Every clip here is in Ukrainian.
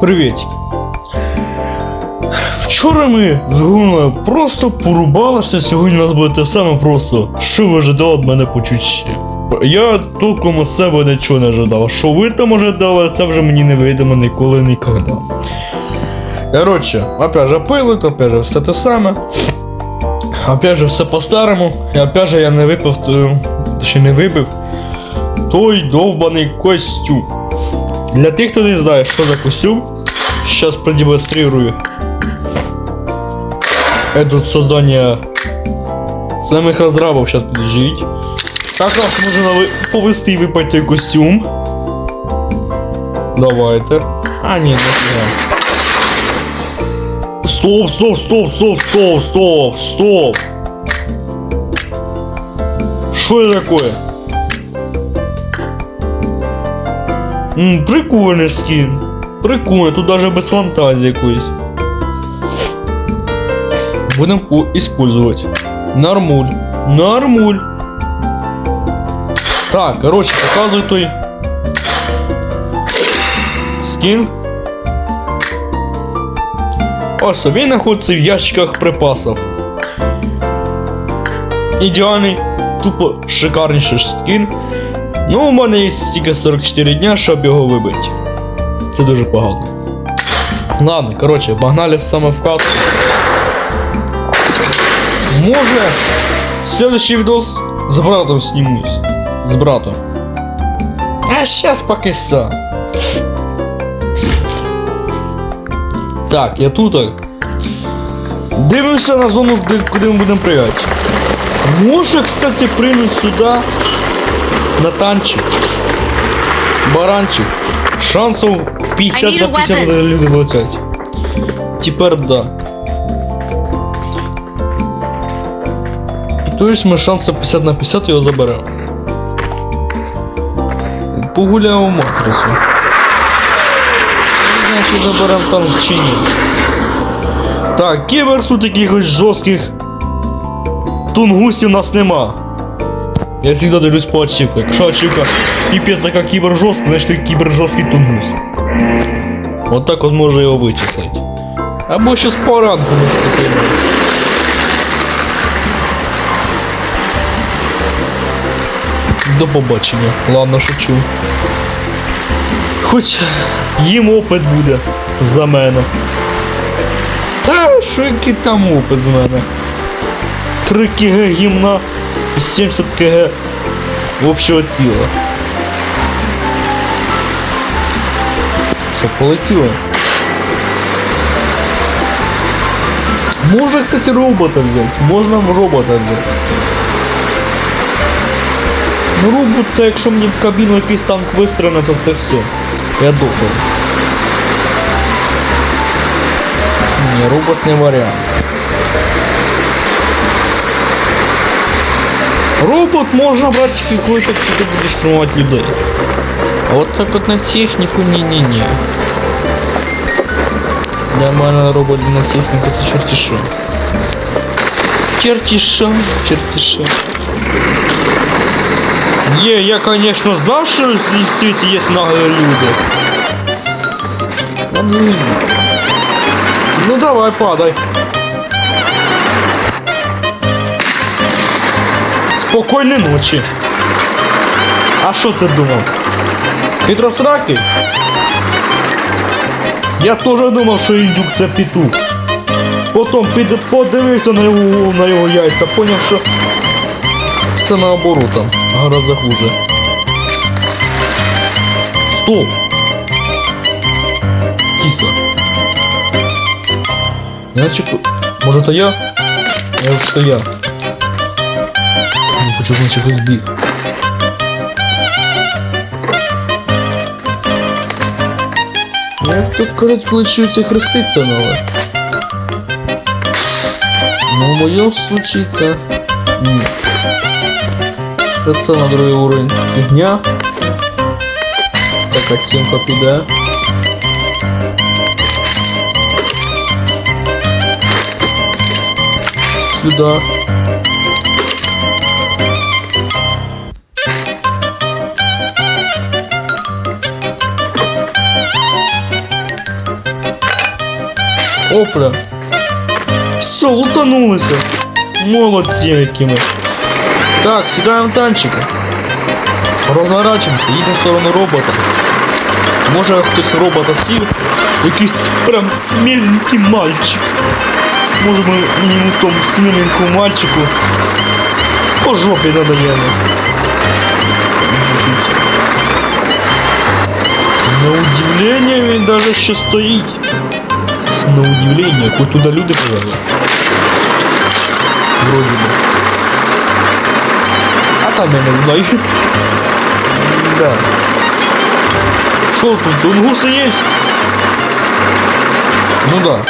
Привіт. Вчора ми з Гуною просто порубалися, сьогодні у нас буде те саме просто. Що ви ожидали від мене почути ще? Я толком у себе нічого не ожидав. Що ви там ожидали, це вже мені не вийдемо ніколи ніколи. Коротше, опять же пилот, опять же все те саме. Опять же все по-старому. І опять же я не випив, ще не вибив той довбаний костюм. Для тих, хто не знає, що за костюм, сейчас продемонстрирую. Это создание самих разрабов, сейчас подождите. Как раз можна ви- повести випати той костюм. Давайте. А, ні, не фіга. Стоп, стоп, стоп, стоп, стоп, стоп, стоп. Что это такое? М, прикольний скін. Прикольно, тут даже без фантазії якоїсь. Будем использовать. Нормуль. Нормуль. Так, короче, показывай той скін. Ось він знаходиться в ящиках припасів. Ідеальний, тупо шикарніший скін. Ну, у мене є тільки 44 дня, щоб його вибити. Це дуже погано. Ладно, коротше, погнали саме в кат. Може, следующий відос з братом знімусь. З братом. А щас поки сам. Так, я тут. Дивимося на зону, куди ми будемо пригати. Може, кстати, приймуть сюди на танчик. Баранчик. Шансов 50 на 50 weapon. люди летять. Тепер да. То есть ми шанси 50 на 50 його заберемо. Погуляємо матрицю. Не знаю, чи заберемо танк чи ні. Так, кібер тут якихось жорстких тунгусів нас нема. Я всегда дивлюсь по ачивках. Якщо ачивка піпець яка кібер жорстка, значить ти кібер жорсткий тунгус. От так от може його вичислити. Або ще з поранку не все. До побачення. Ладно, шучу. Хоч їм опит буде за мене. Та що який там опит з мене? 3 кг гімна 70 кг общого тіла. Що, полетіло? Можна, кстати, робота взяти. Можна робота взяти. Ну, робот це якщо мені в кабіну якийсь танк вистріне, то це все. Я дохав. Ні, робот не варіант. Робот можна брати тільки коли так, що ти будеш тримати людей. А от так от на техніку ні-ні-ні. Для мене робот на техніку це чорті що. Черті що, черті що. Є, я, конечно, знав, що в світі є наглі люди. Ну, не знаю. Ну давай, падай. Спокійної ночі. А що ти думав? Хитросракий? Я теж думав, що індюк це петух. Потім під, подивився на його, на його яйця, поняв, що все наоборот там, гораздо хуже. Стоп! Тихо. Иначе, может, это я? Вот что я. Не хочу, значит, избіг. Як то кажуть, получиться хреститься надо. Ну, в моем случае. Ні. Це на другий уровень фігня. Так, оцінка піде. Сюда. Опля. Все, лутанулися. Молодці які ми. Так, сідаємо в танчика. Розворачуємося, їдемо в сторону робота. Може хтось робота сів. Якийсь прям сміленький мальчик. Може ми мінімум тому сміленькому мальчику по жопі надаємо. На удивление він даже ще стоїть. На удивление, хоть туда люди повели. Вроде бы. А там я не знаю. Да. Шо тут, тунгусы есть? Ну да.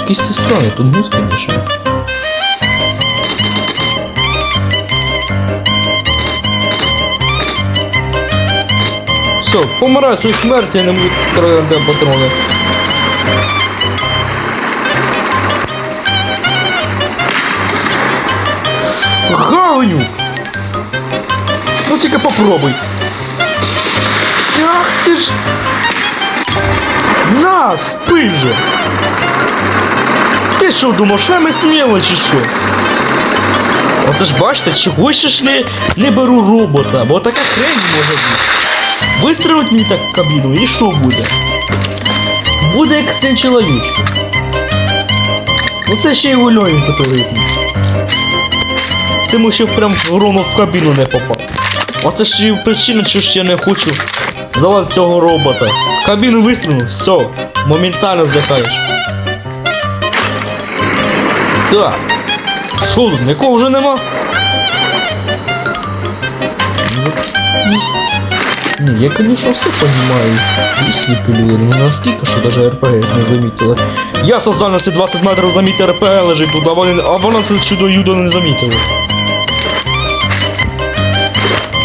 Якийсь це странний тунгус, конечно. Все, помирай свої смерті, я не буду тратити патрони. Говнюк! Ну тільки попробуй. Ах ти ж! На, спи же! Ти що думав, що ми сміло чи що? Оце ж бачите, чого ще ж не, не беру робота, бо така хрень може бути. Вистрелить мені так кабіну і що буде? Буде як стен чоловічка. Оце ще й випнуть. Це ми ще прям ровно в кабіну не попав. Оце ж і причина, що ж я не хочу залазити цього робота. В кабіну вистрілив, все, моментально здихаєш. Так. Що тут, нікого вже нема? Не, я, конечно, все понимаю. Если пилили, ну наскільки, що даже РПГ не замітила. Я з дальності 20 метрів замітив РПГ лежить тут, а вони, а вона це чудо юдо не замітила.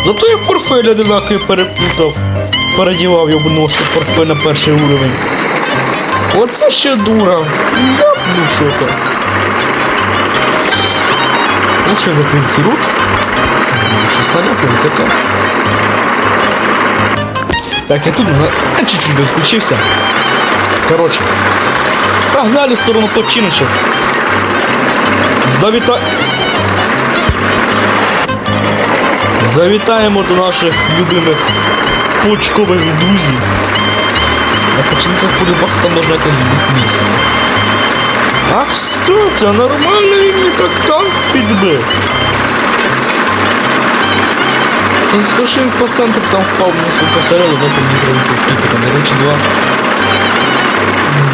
Зато я портфель одинаковий переплутав. Передівав його що портфель на перший уровень. Оце ще дура. Я ну що то. Лучше закрыть свій рот. Щось налякаю таке. Так, я тут а, чуть-чуть відключився. Короче. Погнали в сторону починочок. Завіта... Завітаємо до наших любимих почкових друзів. На починках буде багато можна якось бути місце. Ах, що це? Нормально він так танк підбив. Це за те, що він по центру там впав вниз у посереду, да, там не прилетів, скільки там, речі два.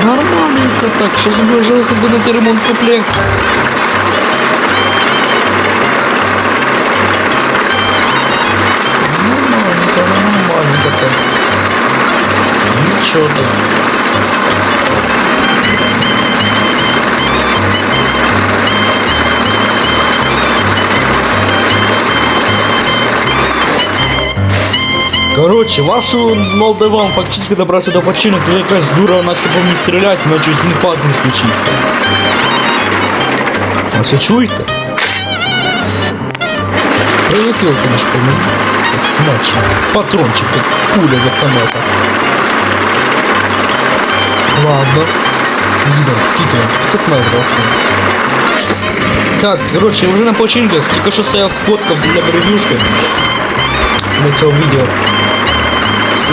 Нормальненько так, що зображалося буде на ремонт комплект. Нормальненько, нормальненько так. Нічого так. Короче, вашу Молдаван фактически добрался до починок, то якась дура начала по мені стріляти, но чуть інфаркт не случився. А все чуєте? Прилетів, конечно, по мені. Так смачно. Патрончик, как пуля з автомата. Ладно. Їдемо, скільки? 500 метрів осталось. Так, короче, вже на починках, тільки що стояв фоткав для прев'юшки на цьому відео.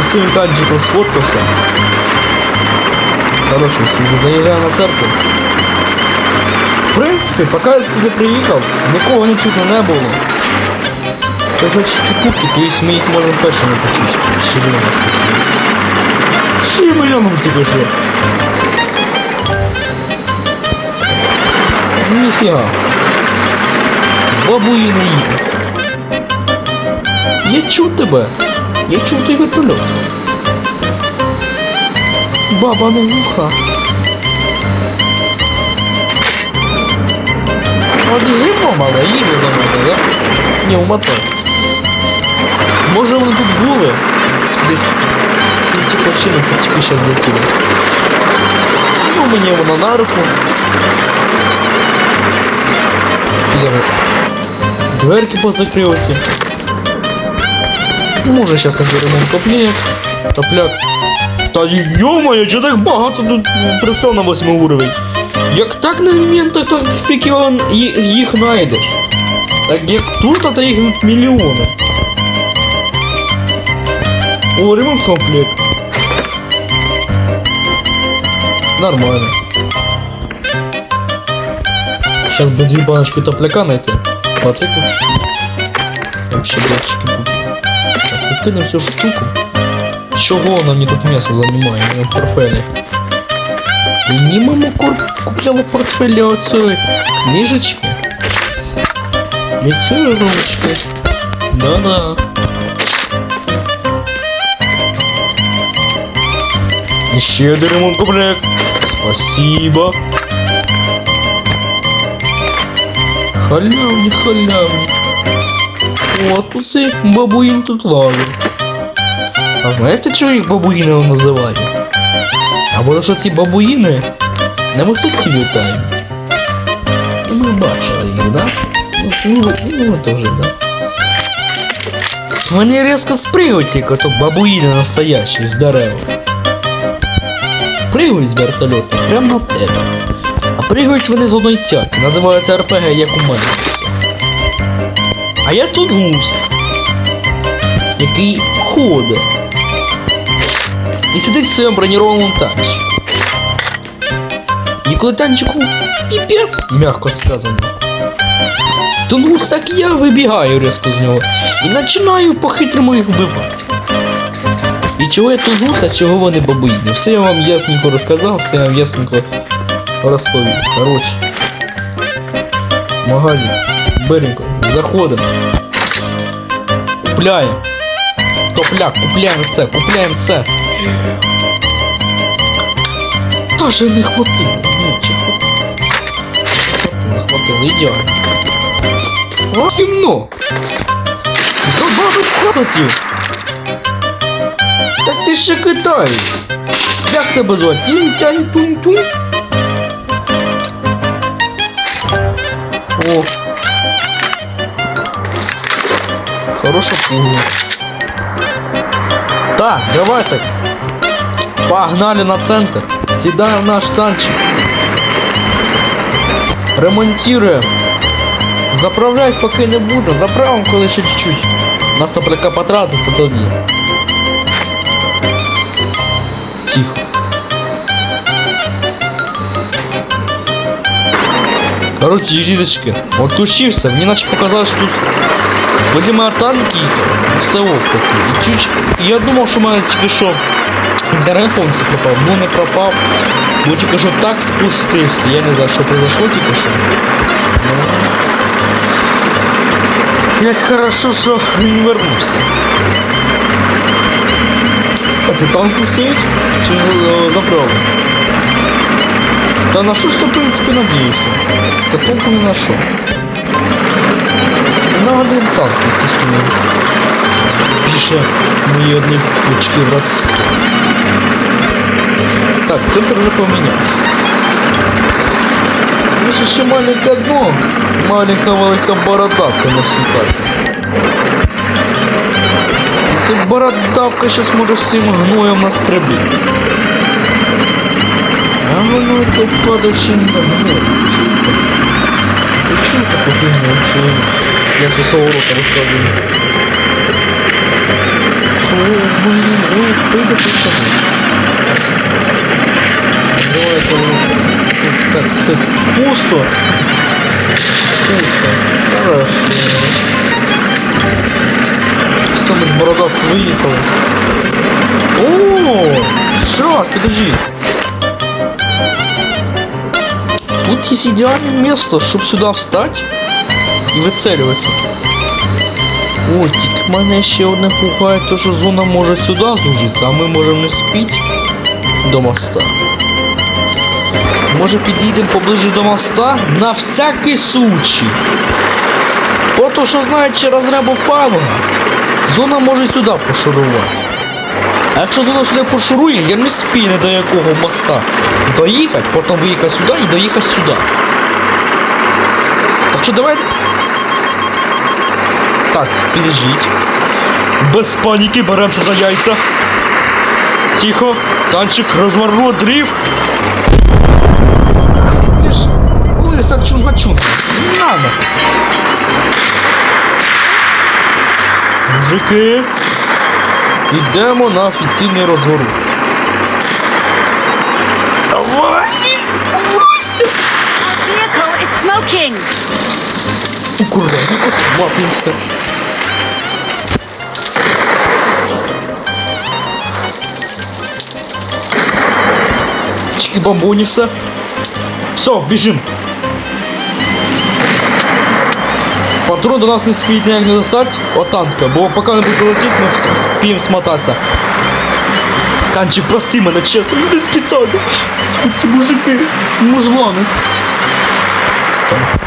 З цим танчиком сфоткався. Короче, вже заїжджаю на церкву. В принципі, поки я туди приїхав, нікого не чутно не було. Тож очі купки, то есть ми їх можемо першими почути. Ще нас почути. Ще мільйоном тільки що. Ніфіга. Бабуїни їдуть. Я чув тебе. Я чув той вертольот. Баба не глуха. От гимо мала, їде до мене, да? Ні, у мотор. Може вони тут були? Десь в кінці починок, тільки зараз летіли. Ну, мені воно на руку. Підемо. Дверки позакрилися. Може сейчас как ремонт комплект. Топляк. Та йо-моє, чого так багато тут прицел на восьмий уровень? Як так на елементах, то його- ї- їх знайдеш. Так як тут, то їх мільйони. О, ремонт комплект. Нормально. Сейчас бы две баночки топляка найти. Смотри, Вообще, блядчики закинув цю штуку. Чого вона мені тут місце займає а на портфелі? І мама купляла портфелі оцей книжечки. І ці ручки. Да-да. Еще один ремонт комплект. Спасибо. Халявник, халявник. О, тут цей бабуїн тут лазить. А знаєте, чого їх бабуїни називають? А бо що ці бабуїни на висоті літають. Ну, ми бачили їх, да? Ну, ну, ви теж, да? Вони різко спригують, тільки то бабуїни настоящі з дерева. Пригають з вертольота прямо на тебе. А пригають вони з одної цятки, називаються РПГ, як у мене. А я тут гус, який ходить. І сидить в своєму бронірованому танчику. І коли танчику піпець, м'яко сказано. Тунгус так я вибігаю різко з нього і починаю по-хитрому їх вбивати. І чого я тунгус, а чого вони бабуїни? Все я вам ясненько розказав, все я вам ясненько розповів. Коротше. Магазин. Беренько, заходимо. Купляємо. Топляк, купляємо це, купляємо це. Та же не хватило. Не хватило, ідеально. О, гімно! Добавить хотів! Так ти ще китаєш! Як тебе звати? Тінь тянь тунь тунь? О! Хороша пугла. Так, давайте. Погнали на центр. Сідаємо наш танчик. Ремонтируємо. Заправлять поки не буду. Заправимо коли ще чуть-чуть. У нас топляка потратиться тоді. Тихо. Короче, дідочки, от учився, мені наче показалось, що тут возле мене танки їхав, все ок такий. І чуть, і я думав, що в мене тільки що інтернет повністю пропав, ну не пропав. Бо тільки що так спустився, я не знаю, що произошло тільки що. Ну, Як хорошо, що він вернувся. Кстати, танк стоїть? Чи е, заправили? Та на щось, в принципі, надіюся. Та толку не на що. На один танк, естественно. Більше мої одні пучки в раз. Так, центр вже помінявся. Ну, ще маленьке дно, маленька велика бородавка на всю карту. Тут бородавка сейчас може з цим гноєм нас прибити. А воно то падачи не гной. Чого таке фігня, що я з свого рота розказую? О, блін, ой, прийде представник. Давайте тут так все пусто. Пусто. Хорошо. Все, ми з бородавки виїхали. О, що, подожди. Тут есть идеальное место, чтобы сюда встать і вицелюватися. Ой, тільки мене ще одне пугає, то що зона може сюди зужитися, а ми можемо не спіти до моста. Може підійдемо поближе до моста на всякий случай. Ото що знають через ребу впало, зона може сюди пошурувати. А якщо зона сюди пошурує, я не спію до якого моста. Доїхати, потім виїхати сюди і доїхати сюди. Що давайте. Так, підождіть. Без паніки беремося за яйця. Тихо, танчик, разворот, дрифт. Ти ж лиса чунга-чунга. Не надо. Мужики, йдемо на офіційний розворот. Давай! Our vehicle is smoking. Аккуратненько свапнемся. Чики бомбони все. Все, біжим. Патрон до нас не спіють ніяк не достать от танка, бо поки не буде летіти, ми вспіємо смотатися. Танчик, прости мене, чесно, не спеціально. Ці, ці мужики, мужлани. Так,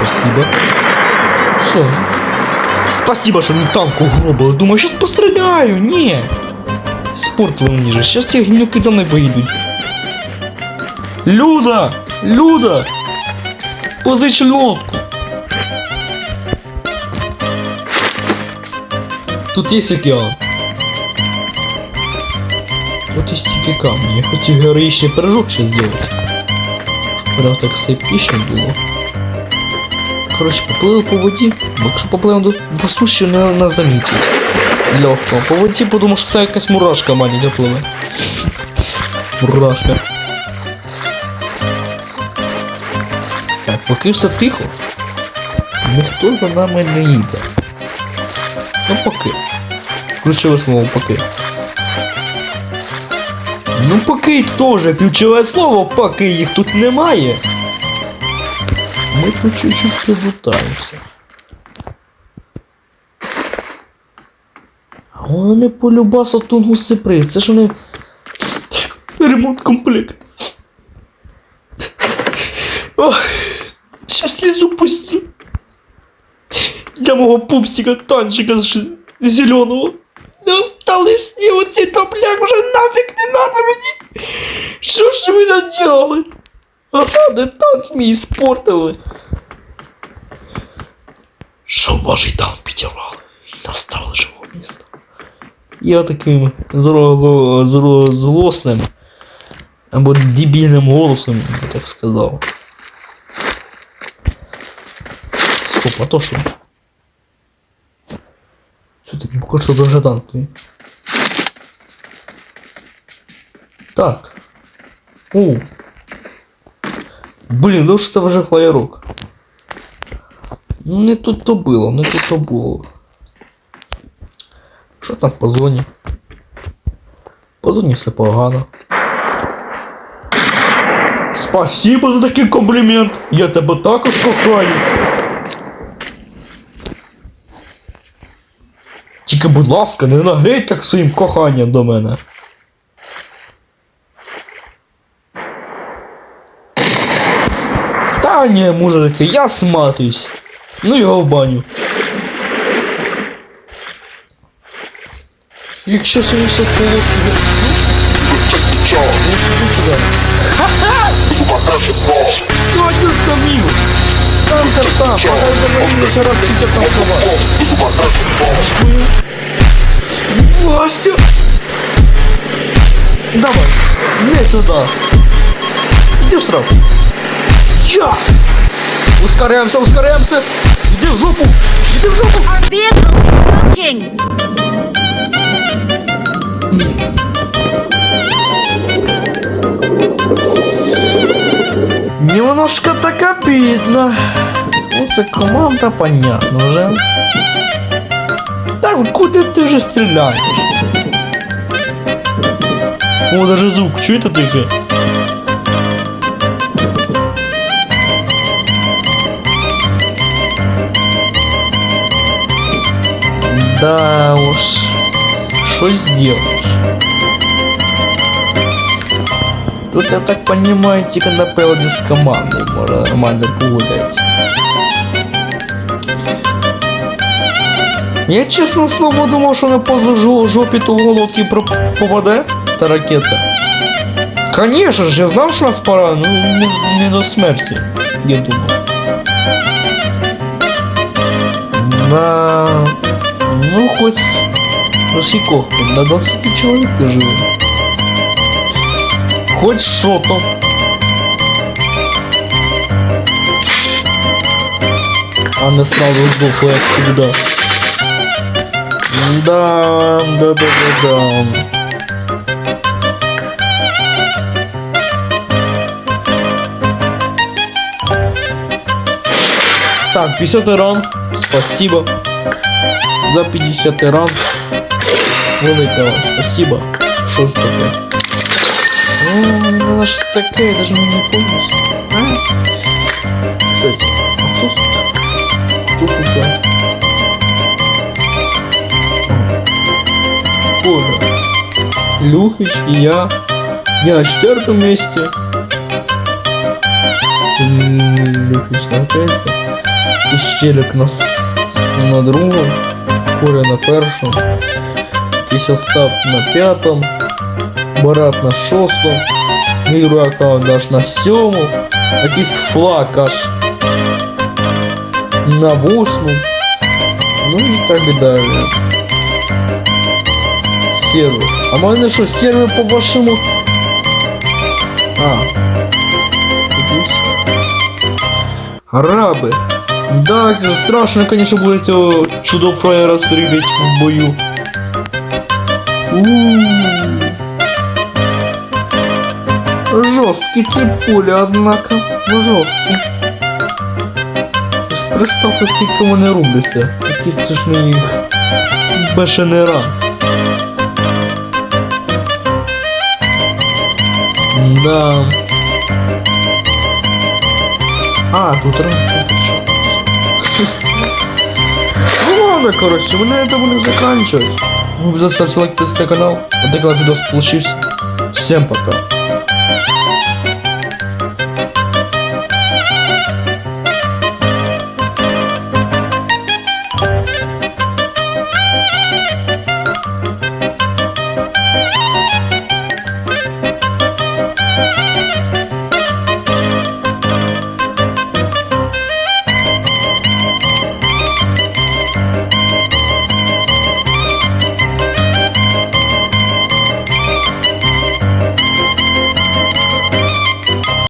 спасибо. Все. Спасибо, що не танк угробили. Думаю, щас постріляю. Ні. Спортили мені же. Щас ті гнюки за мною поїдуть. Люда! Люда! Позич лодку. Тут є океан. Тут есть тільки камні. Я хотів героїчний пирожок ще зробити. Прям так все епічно було. Коротше, поплили по воді, бо якщо попливемо до, суші, не, не замітять. Легко. По воді подумав, що це якась мурашка маленька пливе. Мурашка. Так, поки все тихо, ніхто за нами не їде. Ну поки. Ключове слово поки. Ну поки теж ключове слово, поки їх тут немає. Ми тут чуть-чуть прилутаємося. А вони полюбаса тунгуси прив. Це ж вони. Ремонт комплект. Ох, щас слізу пусті. Для мого пупсика танчика зеленого. Не осталось ні оцей топляк вже нафіг не надо мені. Що ж ви наделали? Ага, де танк мій спортили. Що ваший танк підірвали і наставили живого міста. Я таким зло, зло, злосним або дебільним голосом, я так сказав. Стоп, а то що? Що ти поки що дуже танк твій? Так. О. Блін, ну ж це вже флаєрок. Ну не тут то було, не тут то було. Що там по зоні? По зоні все погано. Спасибо за такий комплімент. Я тебе також кохаю. Тільки, будь ласка, не нагрей так своїм коханням до мене. Та ні, мужики, я сматуюсь. Ну його в баню. Якщо собі все вколоти... сюди. Ха-ха! Сотню самів! Там карта, подай ще раз тільки там слова. Вася! Давай, не сюда. Иди в сраку. Я! Ускоряемся, ускоряемся! Иди в жопу! Иди в жопу! Our vehicle is smoking. Немножко так обидно. Ну, це команда, понятно вже. Так куди ти вже стріляєш? О, даже звук, чуєте тихо? Да уж, что сделаешь? Тут, я так понимаю, тільки напевно з командою може нормально погулять. Я чесно слово думав, що не поза жо- жопі того лодки про- попаде та ракета. Конечно ж, я знав, що нас пора, ну не, не до смерті, я думав. На... Ну. Ну, скільки? На 20 чоловік живе. Хоть что-то. А не сразу сдохла, как всегда. Да, да, да, да, да. Так, 50 ран. Спасибо. За 50 ран. Велике вам спасибо. Що це таке? Ну що це таке, я даже не помню. А? Кстати, а хто? Хто тут? Боже. Люхич и я. Я на четвертом месте. Люхич на третьем. Іщелік на, с- на другому, Коля на першому, якийсь Остап на п'ятому, Барат на шостому, мій аккаунт аж на сьомому, якийсь флаг аж на восьмому, ну і так далі. Сервер. А в мене що, сервер по вашому? А. Тут є? Арабы. Да, страшно, конечно, будет этого чудо фраера стрелять в бою. Жесткий цепуля, однако. Ну, жорсткий. Ти ж Представте, скільки вони рубляться. Який це ж не їх бешений ран. Да. А, тут раньше. Ну ладно, короче, мы на этом будем заканчивать. Вы обязательно ставьте лайк, подписывайтесь на канал. Вот такой у нас видос получился. Всем пока.